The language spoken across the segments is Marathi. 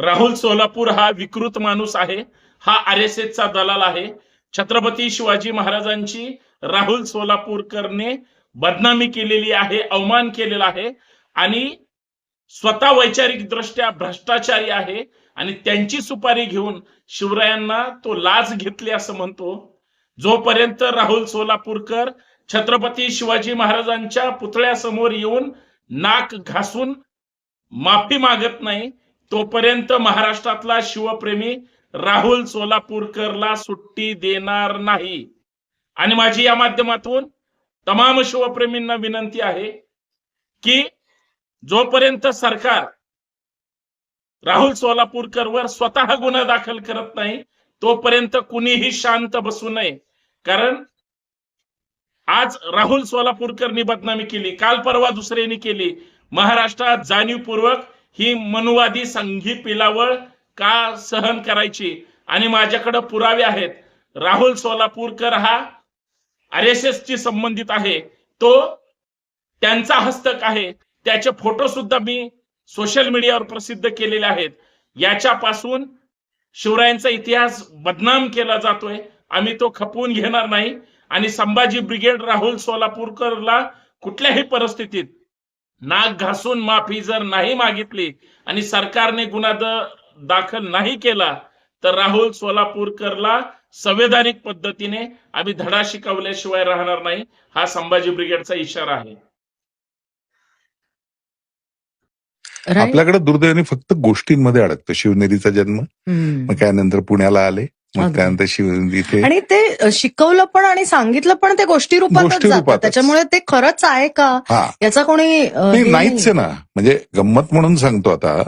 राहुल सोलापूर हा विकृत माणूस आहे. हा आर एस एसचा दलाल आहे. छत्रपती शिवाजी महाराजांची राहुल सोलापूरकरने बदनामी केलेली आहे अवमान केलेला आहे आणि स्वतः वैचारिक दृष्ट्या भ्रष्टाचारी आहे आणि त्यांची सुपारी घेऊन शिवरायांना तो लाच घेतली असं म्हणतो. जोपर्यंत राहुल सोलापूरकर छत्रपती शिवाजी महाराजांच्या पुतळ्यासमोर येऊन नाक घासून माफी मागत नाही तोपर्यंत महाराष्ट्रातला शिवप्रेमी राहुल सोलापूरकरला सुट्टी देणार नाही. आणि माझी या माध्यमातून तमाम शिवप्रेमींना विनंती आहे की जोपर्यंत सरकार राहुल सोलापूरकरवर स्वतः गुन्हा दाखल करत नाही तोपर्यंत कुणीही शांत बसू नये. कारण आज राहुल सोलापूरकरनी बदनामी केली काल परवा दुसऱ्याने केली. महाराष्ट्रात जाणीवपूर्वक ही मनुवादी संघी पिलावळ का सहन करायची? आणि माझ्याकडे पुरावे आहेत. राहुल सोलापूरकर हा आर एस एस ची संबंधित आहे. तो त्यांचा हस्तक आहे. त्याचे फोटो सुद्धा मी सोशल मीडियावर प्रसिद्ध केलेले आहेत. याच्यापासून शिवरायांचा इतिहास बदनाम केला जातोय. आम्ही तो खपवून घेणार नाही. आणि संभाजी ब्रिगेड राहुल सोलापूरकरला कुठल्याही परिस्थितीत नाक घासून माफी जर नाही मागितली आणि सरकारने गुन्हा दाखल नाही केला तर राहुल सोलापूरकरला संवैधानिक पद्धतीने आम्ही धडा शिकवल्याशिवाय राहणार नाही हा संभाजी ब्रिगेडचा इशारा आहे? आपल्याकडे दुर्दैवाने फक्त गोष्टींमध्ये अडकतं शिवनेरीचा जन्म. मग त्यानंतर पुण्याला आले मग अगदी. त्यानंतर शिव इथे आणि ते शिकवलं पण आणि सांगितलं पण ते गोष्टी रूपातच गोष्टी रूपातच. त्याच्यामुळे ते खरंच आहे का हा याचा कोणी अ, नाही हे नाहीच आहे ना म्हणजे गंमत म्हणून सांगतो आता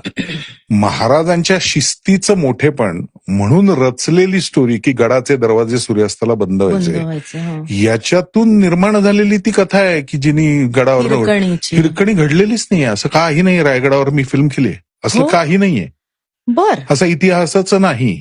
महाराजांच्या शिस्तीचं मोठेपण म्हणून रचलेली स्टोरी की गडाचे दरवाजे सूर्यास्ताला बंद बंद व्हायचे व्हायचं, हं. याच्यातून निर्माण झालेली ती कथा आहे की जिनी गडावर हिरकणीची. हिरकणी घडलेलीच नाही असं काही नाही रायगडावर मी फिल्म केली असं हो? काही नाहीये बर असं इतिहासाचं नाही हं.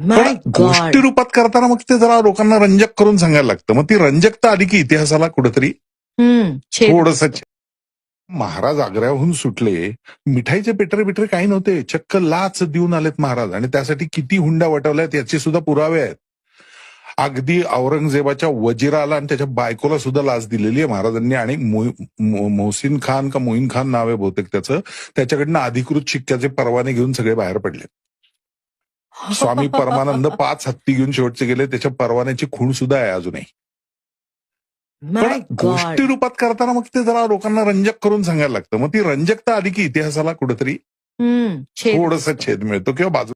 पण. गोष्टी रूपात करताना मग ते जरा लोकांना रंजक करून सांगायला लागतं. मग ती रंजकता आली की इतिहासाला कुठेतरी हं. थोडस महाराज आग्र्याहून सुटले. मिठाईचे पेटरे बिटरे काही नव्हते. चक्क लाच देऊन आलेत महाराज. आणि त्यासाठी किती हुंडा वटवल्यात याचे सुद्धा पुरावे आहेत. अगदी औरंगजेबाच्या वजिराला आणि त्याच्या बायकोला सुद्धा लाच दिलेली आहे महाराजांनी. आणि मोहसिन खान का मोहीन खान नाव आहे बहुतेक त्याचं. त्याच्याकडनं अधिकृत शिक्क्याचे परवाने घेऊन सगळे बाहेर पडले. स्वामी परमानंद पाच हत्ती घेऊन शेवटचे गेले त्याच्या परवान्याची खूण सुद्धा आहे अजूनही पण. गोष्टी रूपात करताना मग ते जरा लोकांना रंजक करून सांगायला लागतं मग ती रंजकता आली की इतिहासाला कुठेतरी. थोडस छेद मिळतो किंवा बाजू